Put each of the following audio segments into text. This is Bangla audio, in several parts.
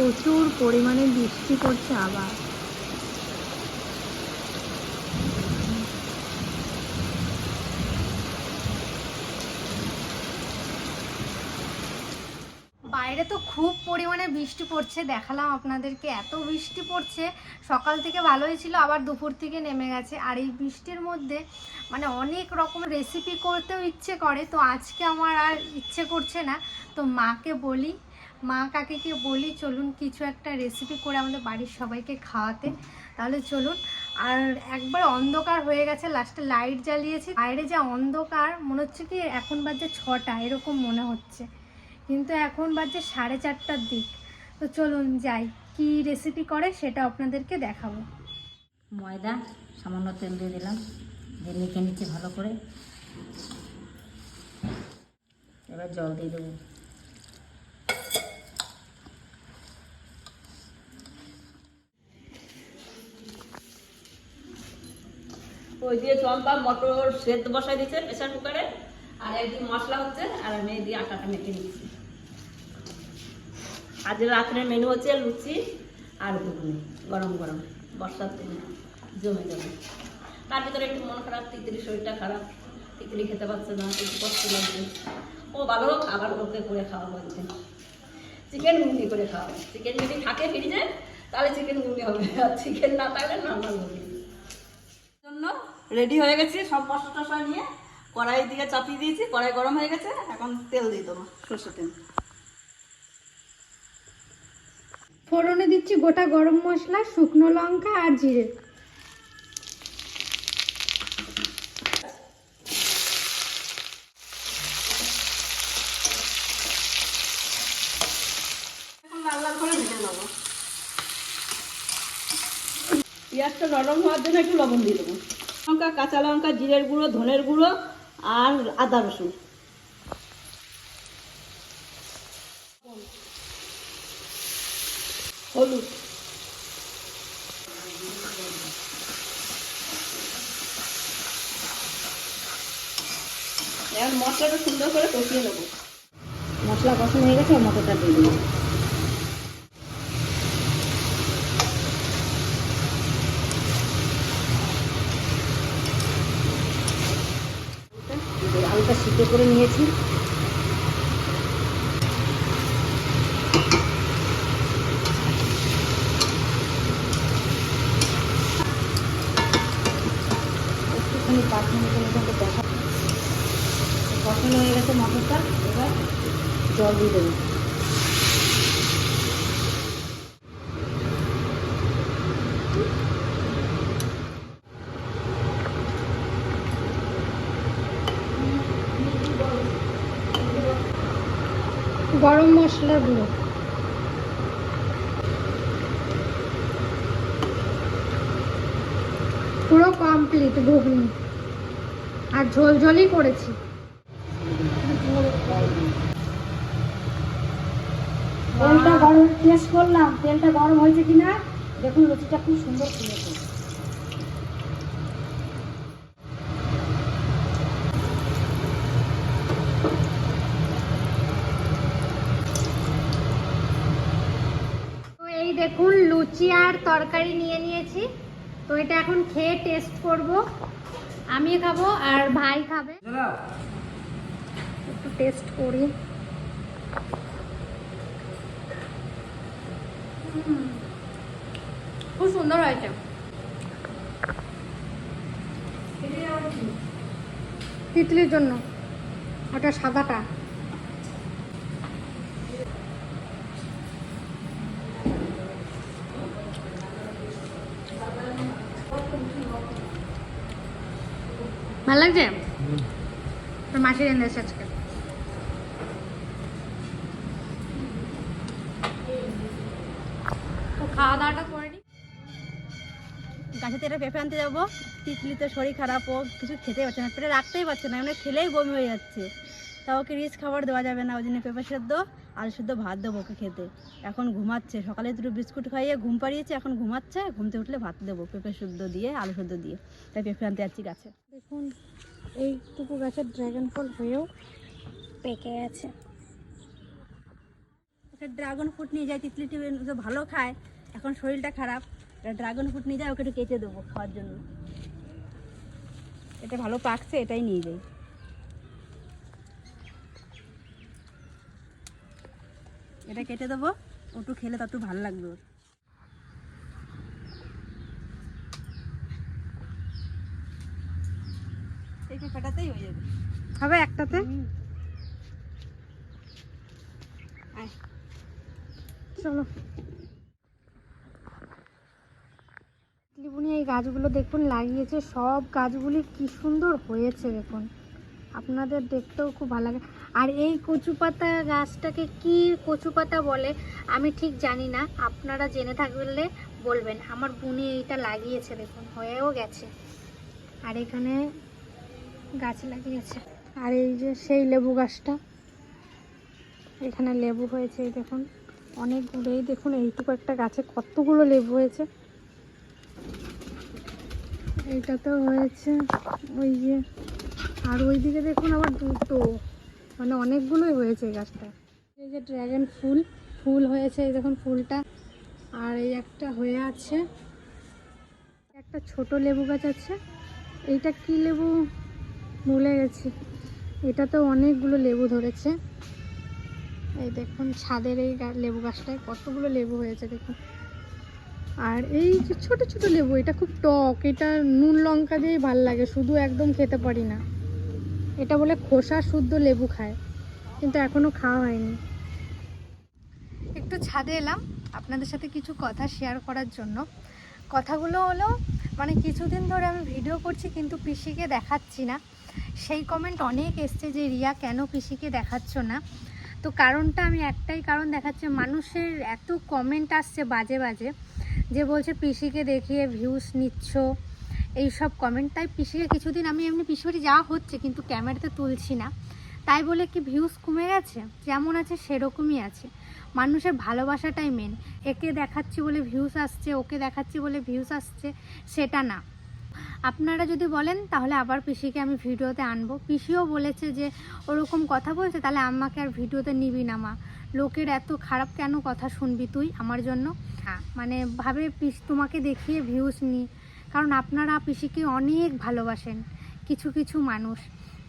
প্রচুর পরিমাণে বৃষ্টি পড়ছে আবার। বাইরে তো খুব পরিমাণে বৃষ্টি পড়ছে, দেখালাম আপনাদেরকে। এত বৃষ্টি পড়ছে, সকাল থেকে ভালোই ছিল, আবার দুপুর থেকে নেমে গেছে। আর এই বৃষ্টির মধ্যে মানে অনেক রকম রেসিপি করতেও ইচ্ছে করে, তো আজকে আমার আর ইচ্ছে করছে না। তো মাকে বলি মা কাকিকে বলি, চলুন কিছু একটা রেসিপি করে আমাদের বাড়ির সবাইকে খাওয়াতে। তাহলে চলুন, আর একবার অন্ধকার হয়ে গেছে লাস্টে লাইট জ্বালিয়েছি। বাইরে যা অন্ধকার, মনে হচ্ছে কি এখন বাজে ছটা, এরকম মনে হচ্ছে। কিন্তু এখন বাজে সাড়ে চারটার দিক। তো চলুন যাই, কি রেসিপি করে সেটা আপনাদেরকে দেখাবো। ময়দা, সামান্য তেল দিয়ে দিলাম, দিয়ে মেখে নিচ্ছি ভালো করে। এবার জল দিয়ে দেবো। ওই দিয়ে চম্পা মটর সেদ্ধ বসাই দিচ্ছে প্রেশার কুকারে আর একদিন মশলা হচ্ছে, আর আমি দিয়ে আটাটা মেখে নিচ্ছি আজ রাত্রের মেনু হচ্ছে লুচি আর ঘুগনি, গরম গরম, বর্ষার দিনে জমে যাবে তার ভিতরে একটু মন খারাপ, তিতলি শরীরটা খারাপ, তিতলি খেতে পারছে না, একটু কষ্ট লাগছে। ও ভালো আবার ওকে করে খাওয়া বলছে চিকেন ঘুগনি করে খাওয়া চিকেন যদি থাকে ফ্রিজে তাহলে চিকেন ঘুগনি হবে, আর চিকেন না থাকলে নর্মাল ঘুগনি। রেডি হয়ে গেছে সব মশলা টশলা নিয়ে কড়াই দিয়ে চাপিয়ে দিয়েছি কড়াই গরম হয়ে গেছে এখন তেল দিয়ে দেবো সর্ষে তেল। ফোড়নে দিচ্ছি গোটা গরম মশলা শুকনো লঙ্কা আর জিরে। এখন লাল লাল করে ভেজে নেব। পেঁয়াজটা নরম হওয়ার জন্য একটু লবণ দিয়ে দেবো। লঙ্কা, কাঁচা লঙ্কা, জিরের গুঁড়ো, ধনের গুঁড়ো আর আদা রসুন। হলুদ। এখন মশলাটা সুন্দর করে কষিয়ে নেব। মশলা কষানো হয়ে গেছে, মটরটা দিয়ে দেবো। আলুটা সিদ্ধ করে নিয়েছি। একটুখানি পাঁচ মিনিটের মতো দেখা হয়ে গেছে মটরটা, এবার জল দিয়ে দেবো। গরম মশলা গুঁড়ো। পুরো কমপ্লিট ঘুগনি। আর ঝোল ঝোলই করেছি। তেলটা গরম টেস্ট করলাম তেলটা গরম হয়েছে কিনা? দেখুন লুচিটা খুব সুন্দর ফুলেছে তো এই দেখুন লুচি আর তরকারি নিয়ে নিয়েছি। তো এটা এখন খেয়ে টেস্ট করব। আমি খাব আর ভাই খাবে। একটু টেস্ট করি। খুব সুন্দর হয়েছে। তিতলির জন্য। ওটা সাদাটা। ভালো লাগছে? তোর মাসি আজকে। তো খাওয়া দাওয়াটা করে নি। গাছে থেকে পেঁপে আনতে যাব। তিতলিতে শরীর খারাপ ও কিছু খেতে পারছে না। পেটে রাখতেই পারছে না এমনি খেলেই বমি হয়ে যাচ্ছে। তা ওকে রিচ খাবার দেওয়া যাবে না ওই জন্য পেঁপে সেদ্ধ আলু সেদ্ধ ভাত দেবো ওকে খেতে। এখন ঘুমাচ্ছে সকালে দুটো বিস্কুট খাইয়ে ঘুম পাড়িয়েছে এখন ঘুমাচ্ছে ঘুমতে উঠলে ভাত দেবো পেঁপে সেদ্ধ দিয়ে আলু সেদ্ধ দিয়ে। তাই পেঁপে আনতে যাচ্ছি গাছে। দেখুন এইটুকু গাছের ড্রাগন ফল হয়েও পেকে গেছে। একটা ড্রাগন ফ্রুট নিয়ে যায় তিতলিটি তো ভালো খায় এখন শরীরটা খারাপ। ড্রাগন ফ্রুট নিয়ে যায় ওকে একটু কেটে দেবো খাওয়ার জন্য। এটা ভালো পাকছে এটাই নিয়ে যাই। এটা কেটে দেবো। ওটু খেলে তত ভালো লাগবে ওর। এই হয়ে যাবে। হবে একটাতে? চলো। লিবুনি এই গাছগুলো দেখুন লাগিয়েছে। সব গাছগুলি কি সুন্দর হয়েছে দেখুন। আপনাদের দেখতেও খুব ভালো লাগে। আর এই কচু পাতা গাছটাকে কি কচু পাতা বলে, আমি ঠিক জানি না। আপনারা জেনে থাকলে বলবেন। আমার বুনি এইটা লাগিয়েছে, দেখুন, হয়েও গেছে। আর এখানে গাছ লাগিয়েছে। আর এই যে সেই লেবু গাছটা, এখানে লেবু হয়েছে দেখুন অনেকগুলো এই দেখুন, এইটুকু একটা গাছে কতগুলো লেবু হয়েছে। এইটা তো হয়েছে ওই যে, আর ওইদিকে দেখুন আবার দুটো। মানে অনেকগুলোই হয়েছে গাছটা। এই যে ড্র্যাগন ফুল ফুল হয়েছে এই দেখুন ফুলটা। আর এই একটা হয়ে আছে, একটা ছোট লেবু গাছ আছে। এইটা কি লেবু? ভুলে গেছি। এটাতেও অনেকগুলো লেবু ধরেছে। এই দেখুন ছাদের এই লেবু গাছটায় কতগুলো লেবু হয়েছে দেখুন। আর এই যে ছোট ছোট লেবু, এটা খুব টক, এটা নুন লঙ্কা দিয়েই ভালো লাগে, শুধু একদম খেতে পারি না। এটা বলে খোসা শুদ্ধ লেবু খায়, কিন্তু এখনও খাওয়া হয়নি। একটু ছাদে এলাম, আপনাদের সাথে কিছু কথা শেয়ার করার জন্য। কথাগুলো হলো মানে কিছুদিন ধরে আমি ভিডিও করছি, কিন্তু পিসিকে দেখাচ্ছি না। সেই কমেন্ট অনেক এসছে যে, রিয়া, কেন পিসিকে দেখাচ্ছ না? তো কারণটা আমি একটাই কারণ দেখাচ্ছি, মানুষের এত কমেন্ট আসছে বাজে বাজে, যে বলছে, পিসিকে দেখিয়ে ভিউস নিচ্ছ। এই সব কমেন্ট তাই পিসিকে কিছুদিন আমি এমনি পিসি বাড়ি যাওয়া হচ্ছে কিন্তু ক্যামেরাতে তুলছি না। তাই বলে কি ভিউস কমে গেছে? যেমন আছে সেরকমই আছে। মানুষের ভালোবাসাটাই মেন একে দেখাচ্ছি বলে ভিউস আসছে ওকে দেখাচ্ছি বলে ভিউস আসছে সেটা না। আপনারা যদি বলেন তাহলে আবার পিসিকে আমি ভিডিওতে আনব। পিসিও বলেছে যে ওরকম কথা বলছে তাহলে আমাকে আর ভিডিওতে নিবি না মা। লোকের এত খারাপ কেন কথা শুনবি তুই আমার জন্য? হ্যাঁ। মানে ভাবে পিস তোমাকে দেখিয়ে ভিউস নি। কারণ আপনারা পিসিকে অনেক ভালোবাসেন, কিছু কিছু মানুষ।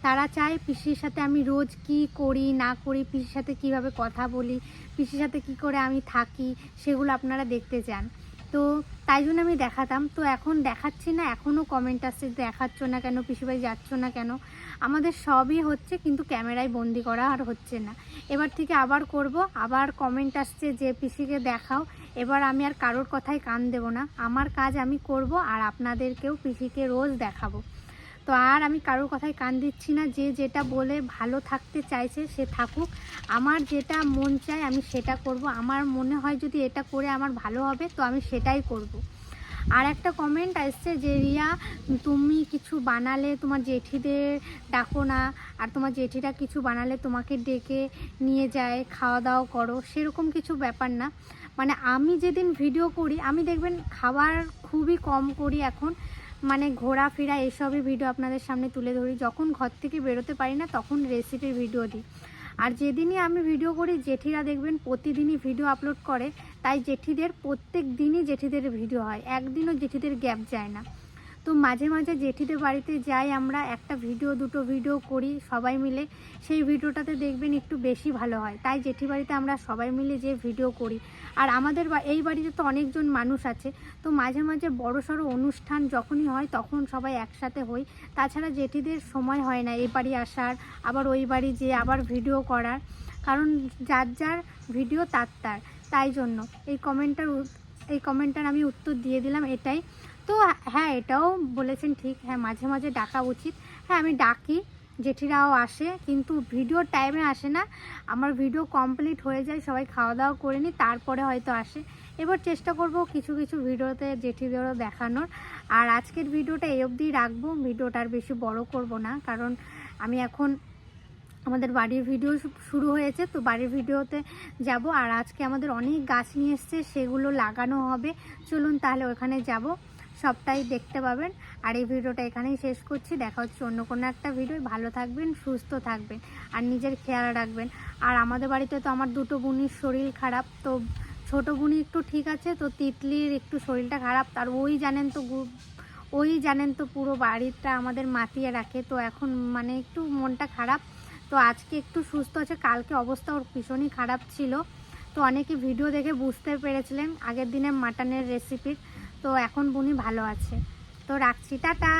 তারা চায় পিসির সাথে আমি রোজ কি করি, না করি, পিসির সাথে কীভাবে কথা বলি, পিসির সাথে কি করে আমি থাকি, সেগুলো আপনারা দেখতে চান। তো তাই জন্য আমি দেখাতাম। তো এখন দেখাচ্ছি না এখনও কমেন্ট আসছে, দেখাচ্ছ না কেন পিসিবাই যাচ্ছ না কেন? আমাদের সবই হচ্ছে, কিন্তু ক্যামেরায় বন্দি করা আর হচ্ছে না। এবার থেকে আবার করব, আবার কমেন্ট আসছে যে, পিসিকে দেখাও। এবার আমি আর কারোর কথায় কান দেব না। আমার কাজ আমি করব আর আপনাদেরকেও পিসিকে রোজ দেখাবো। তো আর আমি কারোর কথায় কান দিচ্ছি না। যে যেটা বলে ভালো থাকতে চাইছে, সে থাকুক। আমার যেটা মন চায় আমি সেটা করব। আমার মনে হয় যদি এটা করে আমার ভালো হবে, তো আমি সেটাই করব। আর একটা কমেন্ট আসছে যে, রিয়া, তুমি কিছু বানালে, তোমার জেঠিদের ডাকো না। আর তোমার জেঠিরা কিছু বানালে তোমাকে ডেকে নিয়ে যায় খাওয়া দাওয়া করো। সেরকম কিছু ব্যাপার না। মানে আমি যেদিন ভিডিও করি, আমি দেখবেন খাবার খুবই কম করি এখন। মানে ঘোরাফেরা এসবই ভিডিও আপনাদের সামনে তুলে ধরি। যখন ঘর থেকে বেরোতে পারি না, তখন রেসিপির ভিডিও দিই। আর যেদিনই আমি ভিডিও করি, জেঠিরা দেখবেন প্রতিদিনই ভিডিও আপলোড করে। তাই জেঠিদের প্রত্যেক দিনই জেঠিদের ভিডিও হয়। একদিনও জেঠিদের গ্যাপ যায় না। তো মাঝে মাঝে জেঠিদের বাড়িতে যাই আমরা, একটা ভিডিও, দুটো ভিডিও করি সবাই মিলে। সেই ভিডিওটাতে দেখবেন একটু বেশি ভালো হয়। তাই জেঠি বাড়িতে আমরা সবাই মিলে যে ভিডিও করি। আর আমাদের এই বাড়িতে তো অনেকজন মানুষ আছে। তো মাঝে মাঝে বড় সড়ো অনুষ্ঠান যখনই হয় তখন সবাই একসাথে হই। তাছাড়া জেঠিদের সময় হয় না এই বাড়ি আসার, আবার ওই বাড়ি যেয়ে আবার ভিডিও করার। কারণ যার যার ভিডিও তার তার। তাই জন্য এই কমেন্টটার এই কমেন্টটার আমি উত্তর দিয়ে দিলাম এটাই। তো হ্যাঁ এটাও বলেছেন ঠিক। হ্যাঁ মাঝে মাঝে ডাকা উচিত। হ্যাঁ আমি ডাকি, জেঠিরাও আসে, কিন্তু ভিডিওর টাইমে আসে না। আমার ভিডিও কমপ্লিট হয়ে যায়, সবাই খাওয়া দাওয়া করে নিই, তারপরে হয়তো আসে। এবার চেষ্টা করব কিছু কিছু ভিডিওতে জেঠিদেরও দেখানোর। আর আজকের ভিডিওটা এই অবধি রাখব। ভিডিওটা আর বেশি বড় করব না, কারণ আমি এখন আমাদের বাড়ির ভিডিও শুরু হয়েছে, তো বাড়ির ভিডিওতে যাব। আর আজকে আমাদের অনেক গাছ নিয়ে এসছে, সেগুলো লাগানো হবে। চলুন তাহলে ওখানে যাব। সবটাই দেখতে পাবেন। আর এই ভিডিওটা এখানেই শেষ করছি। দেখা হচ্ছে অন্য কোনো একটা ভিডিও। ভালো থাকবেন, সুস্থ থাকবেন, আর নিজের খেয়াল রাখবেন। আর আমাদের বাড়িতে তো আমার দুটো বোনির শরীর খারাপ, তো ছোট বোনই একটু ঠিক আছে, তো তিতলির একটু শরীরটা খারাপ। তার ওই জানেন তো ওই জানেন তো পুরো বাড়িটা আমাদের মাতিয়ে রাখে। তো এখন মানে একটু মনটা খারাপ। তো আজকে একটু সুস্থ আছে। কালকে অবস্থা ওর ভীষণই খারাপ ছিল। তো অনেকে ভিডিও দেখে বুঝতে পেরেছিলেন আগের দিনে মাটনের রেসিপির তো এখন বুনি ভালো আছে। তো রাখছি টাটা।